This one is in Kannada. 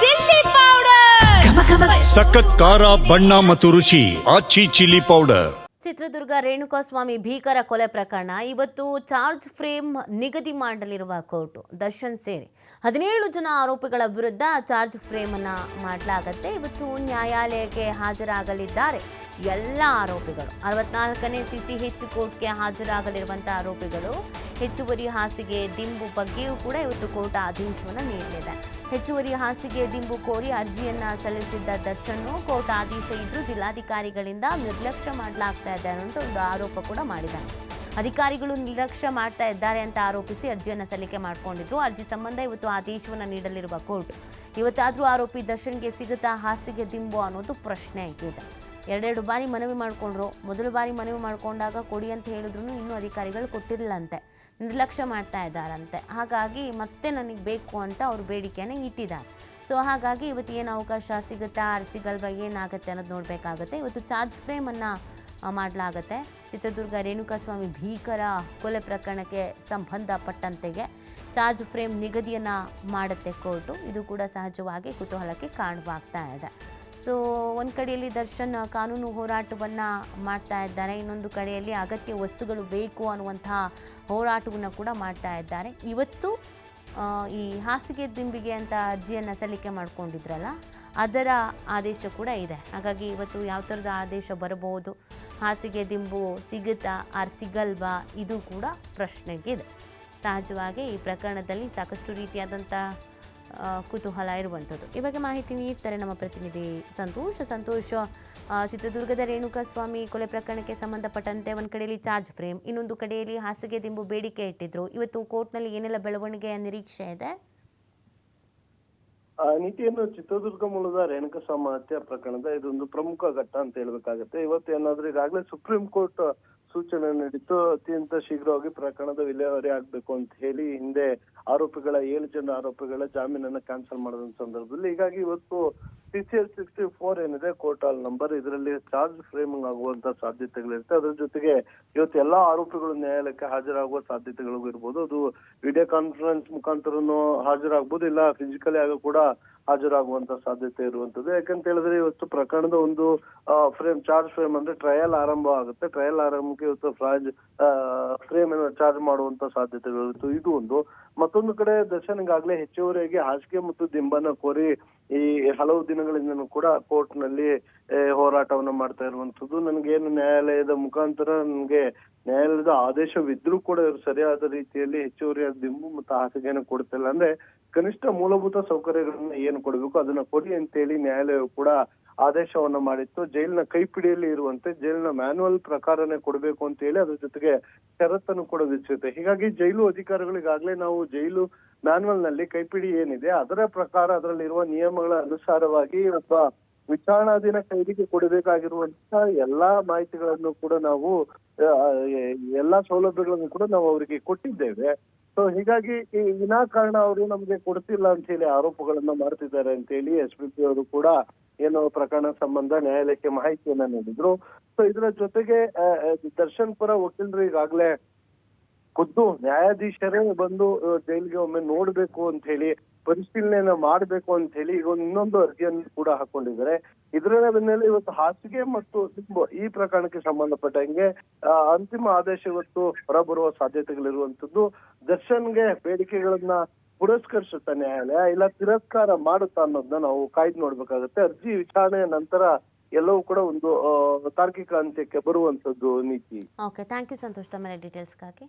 Chilli powder. ಸಖತ್ ಖಾರ ಬಣ್ಣ ಮತ್ತು ರುಚಿ ಆಚಿ ಚಿಲ್ಲಿ ಪೌಡರ್. ಚಿತ್ರದುರ್ಗ ರೇಣುಕಾಸ್ವಾಮಿ ಭೀಕರ ಕೊಲೆ ಪ್ರಕರಣ ಇವತ್ತು ಚಾರ್ಜ್ ಫ್ರೇಮ್ ನಿಗದಿ ಮಾಡಲಿರುವ ಕೋರ್ಟು ದರ್ಶನ್ ಸೇರಿ. ಹದಿನೇಳು ಜನ ಆರೋಪಿಗಳ ವಿರುದ್ಧ ಚಾರ್ಜ್ ಫ್ರೇಮ್ ಅನ್ನ ಮಾಡಲಾಗತ್ತೆ. ಇವತ್ತು ನ್ಯಾಯಾಲಯಕ್ಕೆ ಹಾಜರಾಗಲಿದ್ದಾರೆ. ಎಲ್ಲ ಆರೋಪಿಗಳು. ಅರವತ್ನಾಲ್ಕನೇ ಹೆಚ್ಚು ಕೋರ್ಟ್ಗೆ ಹಾಜರಾಗಲಿರುವಂಥ ಆರೋಪಿಗಳು. ಹೆಚ್ಚುವರಿ ಹಾಸಿಗೆ ದಿಂಬು ಬಗ್ಗೆಯೂ ಕೂಡ ಇವತ್ತು ಕೋರ್ಟ್ ಆದೇಶವನ್ನು ನೀಡಲಿದೆ. ಹೆಚ್ಚುವರಿ ಹಾಸಿಗೆ ದಿಂಬು ಕೋರಿ ಅರ್ಜಿಯನ್ನು ಸಲ್ಲಿಸಿದ್ದ ದರ್ಶನ್ ಕೋರ್ಟ್ ಆದೇಶ ಇದ್ದರೂ ಜಿಲ್ಲಾಧಿಕಾರಿಗಳಿಂದ ನಿರ್ಲಕ್ಷ್ಯ ಮಾಡಲಾಗ್ತಾ ಇದೆ ಅನ್ನೋಂಥ ಒಂದು ಆರೋಪ ಕೂಡ ಮಾಡಿದ್ದಾರೆ. ಅಧಿಕಾರಿಗಳು ನಿರ್ಲಕ್ಷ್ಯ ಮಾಡ್ತಾ ಇದ್ದಾರೆ ಅಂತ ಆರೋಪಿಸಿ ಅರ್ಜಿಯನ್ನು ಸಲ್ಲಿಕೆ ಮಾಡಿಕೊಂಡಿದ್ರು. ಅರ್ಜಿ ಸಂಬಂಧ ಇವತ್ತು ಆದೇಶವನ್ನು ನೀಡಲಿರುವ ಕೋರ್ಟ್. ಇವತ್ತಾದರೂ ಆರೋಪಿ ದರ್ಶನ್ಗೆ ಸಿಗುತ್ತಾ ಹಾಸಿಗೆ ದಿಂಬು ಅನ್ನೋದು ಪ್ರಶ್ನೆ ಆಗಿದೆ. ಎರಡೆರಡು ಬಾರಿ ಮನವಿ ಮಾಡಿಕೊಂಡ್ರು. ಮೊದಲ ಬಾರಿ ಮನವಿ ಮಾಡಿಕೊಂಡಾಗ ಕೊಡಿ ಅಂತ ಹೇಳಿದ್ರು ಇನ್ನೂ ಅಧಿಕಾರಿಗಳು ಕೊಟ್ಟಿರಲಿಲ್ಲಂತೆ ನಿರ್ಲಕ್ಷ್ಯ ಮಾಡ್ತಾ ಇದ್ದಾರಂತೆ. ಹಾಗಾಗಿ ಮತ್ತೆ ನನಗೆ ಬೇಕು ಅಂತ ಅವರು ಬೇಡಿಕೆಯನ್ನು ಇಟ್ಟಿದ್ದಾರೆ. ಸೊ ಹಾಗಾಗಿ ಇವತ್ತು ಏನು ಅವಕಾಶ ಸಿಗುತ್ತಾ ಸಿಗಲ್ವಾ ಏನಾಗುತ್ತೆ ಅನ್ನೋದು ನೋಡಬೇಕಾಗುತ್ತೆ. ಇವತ್ತು ಚಾರ್ಜ್ ಫ್ರೇಮನ್ನು ಮಾಡಲಾಗತ್ತೆ. ಚಿತ್ರದುರ್ಗ ರೇಣುಕಾಸ್ವಾಮಿ ಭೀಕರ ಕೊಲೆ ಪ್ರಕರಣಕ್ಕೆ ಸಂಬಂಧಪಟ್ಟಂತೆಗೆ ಚಾರ್ಜ್ ಫ್ರೇಮ್ ನಿಗದಿಯನ್ನು ಮಾಡುತ್ತೆ ಕೋರ್ಟು. ಇದು ಕೂಡ ಸಹಜವಾಗಿ ಕುತೂಹಲಕ್ಕೆ ಕಾರಣವಾಗ್ತಾ ಇದೆ. ಸೊ, ಒಂದು ಕಡೆಯಲ್ಲಿ ದರ್ಶನ್ ಕಾನೂನು ಹೋರಾಟವನ್ನು ಮಾಡ್ತಾ ಇದ್ದಾರೆ, ಇನ್ನೊಂದು ಕಡೆಯಲ್ಲಿ ಅಗತ್ಯ ವಸ್ತುಗಳು ಬೇಕು ಅನ್ನುವಂತಹ ಹೋರಾಟವನ್ನು ಕೂಡ ಮಾಡ್ತಾ ಇದ್ದಾರೆ. ಇವತ್ತು ಈ ಹಾಸಿಗೆ ದಿಂಬಿಗೆ ಅಂತ ಅರ್ಜಿಯನ್ನು ಸಲ್ಲಿಕೆ ಮಾಡಿಕೊಂಡಿದ್ರಲ್ಲ, ಅದರ ಆದೇಶ ಕೂಡ ಇದೆ. ಹಾಗಾಗಿ ಇವತ್ತು ಯಾವ ಥರದ ಆದೇಶ ಬರಬಹುದು, ಹಾಸಿಗೆ ದಿಂಬು ಸಿಗುತ್ತಾ, ಆರ್ ಸಿಗಲ್ವಾ, ಇದು ಕೂಡ ಪ್ರಶ್ನೆಗಿದೆ ಸಹಜವಾಗಿ ಈ ಪ್ರಕರಣದಲ್ಲಿ ಸಾಕಷ್ಟು ರೀತಿಯಾದಂಥ ಕುತೂಹಲ ಇರುವಂಥದ್ದು ಈ ಬಗ್ಗೆ ಮಾಹಿತಿ ನೀಡ್ತಾರೆ ನಮ್ಮ ಪ್ರತಿನಿಧಿ ಸಂತೋಷ. ಸಂತೋಷ ಚಿತ್ರದುರ್ಗದ ರೇಣುಕಾಸ್ವಾಮಿ ಕೊಲೆ ಪ್ರಕರಣಕ್ಕೆ ಸಂಬಂಧಪಟ್ಟಂತೆ ಒಂದು ಕಡೆಯಲ್ಲಿ ಚಾರ್ಜ್ ಫ್ರೇಮ್, ಇನ್ನೊಂದು ಕಡೆಯಲ್ಲಿ ಹಾಸಿಗೆ ದಿಂಬು ಬೇಡಿಕೆ ಇಟ್ಟಿದ್ರು. ಇವತ್ತು ಕೋರ್ಟ್ನಲ್ಲಿ ಏನೆಲ್ಲ ಬೆಳವಣಿಗೆಯ ನಿರೀಕ್ಷೆ ಇದೆ? ಆ ನೀತಿಯನ್ನು ಚಿತ್ರದುರ್ಗ ಮೂಲದ ರೇಣುಕಸ್ವಾಮಿ ಹತ್ಯೆ ಪ್ರಕರಣದ ಇದೊಂದು ಪ್ರಮುಖ ಘಟ್ಟ ಅಂತ ಹೇಳ್ಬೇಕಾಗತ್ತೆ. ಇವತ್ತು ಏನಾದ್ರೂ ಈಗಾಗಲೇ ಸುಪ್ರೀಂ ಕೋರ್ಟ್ ಸೂಚನೆ ನೀಡಿತ್ತು. ಅತ್ಯಂತ ಶೀಘ್ರವಾಗಿ ಪ್ರಕರಣದ ವಿಲೇವಾರಿ ಆಗ್ಬೇಕು ಅಂತ ಹೇಳಿ ಹಿಂದೆ ಆರೋಪಿಗಳ, ಏಳು ಜನ ಆರೋಪಿಗಳ ಜಾಮೀನನ್ನ ಕ್ಯಾನ್ಸಲ್ ಮಾಡಿದ ಸಂದರ್ಭದಲ್ಲಿ. ಹೀಗಾಗಿ ಇವತ್ತು ಸಿಸಿಎಲ್ ಸಿಕ್ಸ್ಟಿ ಫೋರ್ ಏನಿದೆ, ಕೋರ್ಟ್ ಆಲ್ ನಂಬರ್, ಇದರಲ್ಲಿ ಚಾರ್ಜ್ ಫ್ರೇಮಿಂಗ್ ಆಗುವಂತ ಸಾಧ್ಯತೆಗಳಿರುತ್ತೆ. ಅದರ ಜೊತೆಗೆ ಇವತ್ತು ಎಲ್ಲಾ ಆರೋಪಿಗಳು ನ್ಯಾಯಾಲಯಕ್ಕೆ ಹಾಜರಾಗುವ ಸಾಧ್ಯತೆಗಳು ಇರ್ಬೋದು. ಅದು ವಿಡಿಯೋ ಕಾನ್ಫರೆನ್ಸ್ ಮುಖಾಂತರನು ಹಾಜರಾಗ್ಬೋದು, ಇಲ್ಲ ಫಿಸಿಕಲಿ ಆಗ ಕೂಡ ಹಾಜರಾಗುವಂತ ಸಾಧ್ಯತೆ ಇರುವಂತದ್ದು ಯಾಕಂತ ಹೇಳಿದ್ರೆ ಇವತ್ತು ಪ್ರಕರಣದ ಒಂದು ಫ್ರೇಮ್, ಚಾರ್ಜ್ ಫ್ರೇಮ್ ಅಂದ್ರೆ ಟ್ರಯಲ್ ಆರಂಭ ಆಗುತ್ತೆ. ಟ್ರಯಲ್ ಆರಂಭಕ್ಕೆ ಇವತ್ತು ಫ್ರಾಜ್ ಫ್ರೇಮ್ ಚಾರ್ಜ್ ಮಾಡುವಂತ ಸಾಧ್ಯತೆಗಳು ಇರುತ್ತೆ ಇದು ಒಂದು. ಮತ್ತೊಂದು ಕಡೆ ದರ್ಶನ್ ಹೆಚ್ಚುವರಿಯಾಗಿ ಹಾಸಿಗೆ ಮತ್ತು ದಿಂಬನ ಕೋರಿ ಈ ಹಲವು ದಿನಗಳಿಂದನೂ ಕೂಡ ಕೋರ್ಟ್ನಲ್ಲಿ ಹೋರಾಟವನ್ನು ಮಾಡ್ತಾ ಇರುವಂತದ್ದು ನನಗೇನು ನ್ಯಾಯಾಲಯದ ಮುಖಾಂತರ ನನಗೆ ನ್ಯಾಯಾಲಯದ ಆದೇಶವಿದ್ರೂ ಕೂಡ ಸರಿಯಾದ ರೀತಿಯಲ್ಲಿ ಹೆಚ್ಚುವರಿಯಾದ ದಿಂಬು ಮತ್ತು ಹಾಸಿಗೆಯನ್ನು ಕೊಡ್ತಿಲ್ಲ ಅಂದ್ರೆ ಕನಿಷ್ಠ ಮೂಲಭೂತ ಸೌಕರ್ಯಗಳನ್ನ ಏನು ಕೊಡಬೇಕು, ಅದನ್ನ ಕೊಡಿ ಅಂತೇಳಿ ನ್ಯಾಯಾಲಯವು ಕೂಡ ಆದೇಶವನ್ನ ಮಾಡಿತ್ತು. ಜೈಲಿನ ಕೈಪಿಡಿಯಲ್ಲಿ ಇರುವಂತೆ ಜೈಲಿನ ಮ್ಯಾನುವಲ್ ಪ್ರಕಾರನೇ ಕೊಡಬೇಕು ಅಂತ ಹೇಳಿ ಅದ್ರ ಜೊತೆಗೆ ಷರತ್ತನ್ನು ಕೂಡ ವಿಧಿಸುತ್ತೆ. ಹೀಗಾಗಿ ಜೈಲು ಅಧಿಕಾರಿಗಳು ಈಗಾಗಲೇ ನಾವು ಜೈಲು ಮ್ಯಾನುವಲ್ನಲ್ಲಿ ಕೈಪಿಡಿ ಏನಿದೆ, ಅದರ ಪ್ರಕಾರ ಅದರಲ್ಲಿರುವ ನಿಯಮಗಳ ಅನುಸಾರವಾಗಿ ಒಬ್ಬ ವಿಚಾರಣಾಧೀನ ಕೈದಿಗೆ ಕೊಡಬೇಕಾಗಿರುವಂತಹ ಎಲ್ಲಾ ಮಾಹಿತಿಗಳನ್ನು ಕೂಡ ನಾವು ಎಲ್ಲಾ ಸೌಲಭ್ಯಗಳನ್ನು ಕೂಡ ನಾವು ಅವರಿಗೆ ಕೊಟ್ಟಿದ್ದೇವೆ. ಸೊ ಹೀಗಾಗಿ ಈ ವಿನಾಕಾರಣ ಅವರು ನಮ್ಗೆ ಕೊಡ್ತಿಲ್ಲ ಅಂತ ಹೇಳಿ ಆರೋಪಗಳನ್ನ ಮಾಡ್ತಿದ್ದಾರೆ ಅಂತ ಹೇಳಿ ಎಸ್ ಪಿ ಪಿ ಅವರು ಕೂಡ ಏನೋ ಪ್ರಕರಣ ಸಂಬಂಧ ನ್ಯಾಯಾಲಯಕ್ಕೆ ಮಾಹಿತಿಯನ್ನ ನೀಡಿದ್ರು. ಸೊ ಇದರ ಜೊತೆಗೆ ದರ್ಶನ್ ಪರ ವಕೀಲರು ಈಗಾಗ್ಲೇ ಖುದ್ದು ನ್ಯಾಯಾಧೀಶರೇ ಬಂದು ಜೈಲಿಗೆ ಒಮ್ಮೆ ನೋಡ್ಬೇಕು ಅಂತ ಹೇಳಿ, ಪರಿಶೀಲನೆಯನ್ನ ಮಾಡ್ಬೇಕು ಅಂತ ಹೇಳಿ ಈಗ ಇನ್ನೊಂದು ಅರ್ಜಿಯನ್ನು ಕೂಡ ಹಾಕೊಂಡಿದ್ದಾರೆ. ಇದರ ಬೆನ್ನಲ್ಲೇ ಇವತ್ತು ಹಾಸಿಗೆ ಮತ್ತು ಈ ಪ್ರಕರಣಕ್ಕೆ ಸಂಬಂಧಪಟ್ಟಂಗೆ ಅಂತಿಮ ಆದೇಶ ಇವತ್ತು ಹೊರಬರುವ ಸಾಧ್ಯತೆಗಳಿರುವಂತದ್ದು ದರ್ಶನ್ಗೆ ಬೇಡಿಕೆಗಳನ್ನ ಪುರಸ್ಕರಿಸುತ್ತಾ ನ್ಯಾಯಾಲಯ. ಇಲ್ಲ ತಿರಸ್ಕಾರ ಮಾಡುತ್ತಾ ಅನ್ನೋದನ್ನ ನಾವು ಕಾಯ್ದು ನೋಡ್ಬೇಕಾಗುತ್ತೆ. ಅರ್ಜಿ ವಿಚಾರಣೆಯ ನಂತರ ಎಲ್ಲವೂ ಕೂಡ ಒಂದು ತಾರ್ಕಿಕ ಅಂತ್ಯಕ್ಕೆ ಬರುವಂತದ್ದು ನೀತಿ. ಓಕೆ ಥ್ಯಾಂಕ್ ಯು ಸಂತೋಷ್ ತಮ್ಮ ಡೀಟೇಲ್ಸ್ಗಾಗಿ